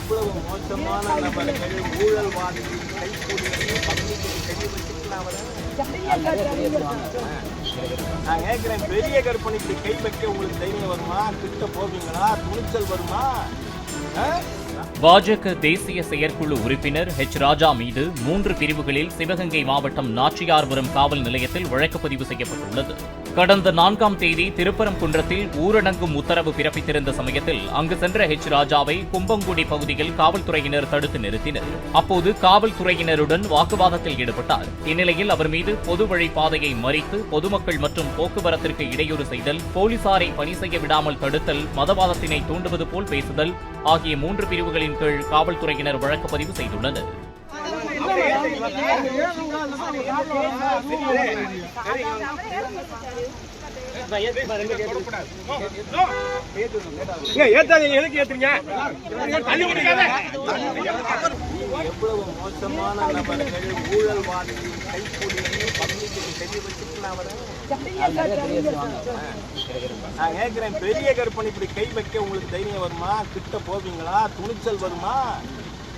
எவ்வளவு மோசமான நபர்கள் ஊழல்வாதிகள் கைக்கூலிகள் பப்ளிக்கை கை வச்சுட்டு நான் வரேன் கேட்கிறேன் பெரிய கற்பனைக்கு கை வைக்க உங்களுக்கு தைரியம் வருமா? திட்ட போவீங்களா துணிச்சல் வருமா? பாஜக தேசிய செயற்குழு உறுப்பினர் ஹெச் ராஜா மீது மூன்று பிரிவுகளில் சிவகங்கை மாவட்டம் நாச்சியார்புரம் காவல் நிலையத்தில் வழக்கு பதிவு செய்யப்பட்டுள்ளது. கடந்த நான்காம் தேதி திருப்பரங்குன்றத்தில் ஊரடங்கும் உத்தரவு பிறப்பித்திருந்த சமயத்தில் அங்கு சென்ற ஹெச் ராஜாவை கும்பங்குடி பகுதியில் காவல்துறையினர் தடுத்து நிறுத்தினர். அப்போது காவல்துறையினருடன் வாக்குவாதத்தில் ஈடுபட்டார். இந்நிலையில் அவர் மீது பொது வழிபாதையை மறித்து பொதுமக்கள் மற்றும் போக்குவரத்திற்கு இடையூறு செய்தல் போலீசாரை பணி செய்ய விடாமல் தடுத்தல் மதவாதத்தினை தூண்டுவது போல் பேசுதல் ஆகிய மூன்று பிரிவுகளின் கீழ் காவல்துறையினர் வழக்கு பதிவு செய்துள்ளனர். எவ்வளவு மோசமான நபர்கள் ஊழல்வாதிகள் கைக்கூலிகள் பப்ளிக்கை கை வச்சுட்டு நான் நான் கேட்கிறேன் பெரிய கற்பனை இப்படி கை வைக்க உங்களுக்கு தைரியம் வருமா? கிட்ட போவீங்களா? துணிச்சல் வருமா?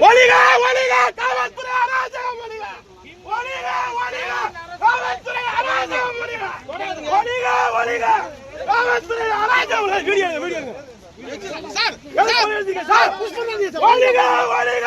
ஒளிக ஒளிக காவல்துறை அராஜகம் ஒளிக ஒளிக ஒளிக காவல்துறை அராஜகம் ஒளிக ஒளிக ஒளிக காவல்துறை அராஜகம் video video sir sir sir ஒளிக ஒளிக